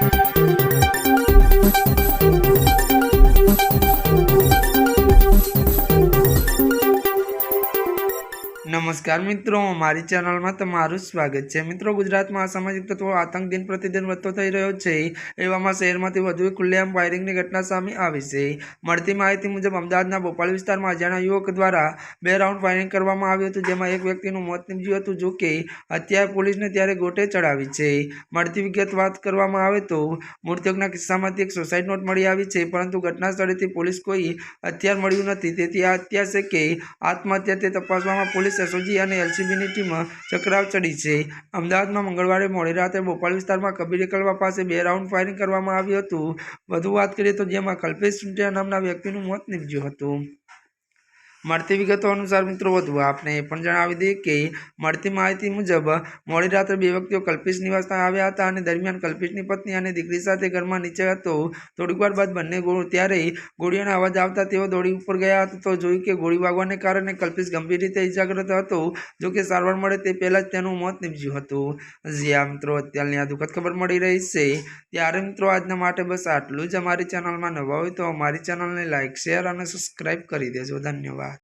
Thank you. નમસ્કાર મિત્રો, મારી ચેનલમાં તમારું સ્વાગત છે. મિત્રો, ગુજરાતમાં અસામાજિક તત્વો આતંક દિન પ્રતિદિન વધતો થઈ રહ્યો છે. એવામાં શહેરમાંથી વધુ ખુલ્લેઆમ ફાયરિંગની ઘટના સામે આવી છે. મળતી માહિતી મુજબ, અમદાવાદના ભોપાલ વિસ્તારમાં અજાણ્યા યુવક દ્વારા બે રાઉન્ડ ફાયરિંગ કરવામાં આવ્યું હતું, જેમાં એક વ્યક્તિનું મોત નીપજ્યું હતું, જો કે અત્યારે પોલીસને ત્યારે ગોટે ચડાવી છે. મળતી વિગત વાત કરવામાં આવે તો, મૃતકના કિસ્સામાંથી એક સુસાઇડ નોટ મળી આવી છે, પરંતુ ઘટના સ્થળેથી પોલીસ કોઈ હથિયાર મળ્યું નથી. તેથી આ હત્યા છે કે આત્મહત્યા તે તપાસવામાં પોલીસ એસઓજી અને એલસીબીની ટીમ ચક્રાવ ચડી છે. અમદાવાદમાં મંગળવારે મોડી રાતે બોપાલ વિસ્તારમાં કબીર એકલવા પાસે બે રાઉન્ડ ફાયરિંગ કરવામાં આવ્યું હતું. વધુ વાત કરીએ તો જેમાં કલ્પેશ સુંટિયા નામના વ્યક્તિનું મોત નીપજ્યું હતું. મળતી વિગતો અનુસાર મિત્રો વધુ આપને એ પણ જણાવી દઈએ કે મળતી માહિતી મુજબ મોડી રાત્રે બે વ્યક્તિઓ કલ્પેશ નિવાસમાં આવ્યા હતા અને દરમિયાન કલ્પેશની પત્ની અને દીકરી સાથે ઘરમાં નીચે હતો. થોડીક વાર બાદ બંને ત્યારે ગોળીઓનો અવાજ આવતા તેઓ દોડી ઉપર ગયા હતા. તો જોયું કે ગોળી વાગવાને કારણે કલ્પેશ ગંભીર રીતે ઇજાગ્રસ્ત હતો. જો કે સારવાર મળે તે પહેલાં જ તેનું મોત નીપજ્યું હતું. જ્યાં મિત્રો, અત્યારની આ દુઃખદ ખબર મળી રહી છે. ત્યારે મિત્રો, આજના માટે બસ આટલું જ. અમારી ચેનલમાં નવા હોય તો અમારી ચેનલને લાઇક શેર અને સબસ્ક્રાઈબ કરી દેજો. ધન્યવાદ.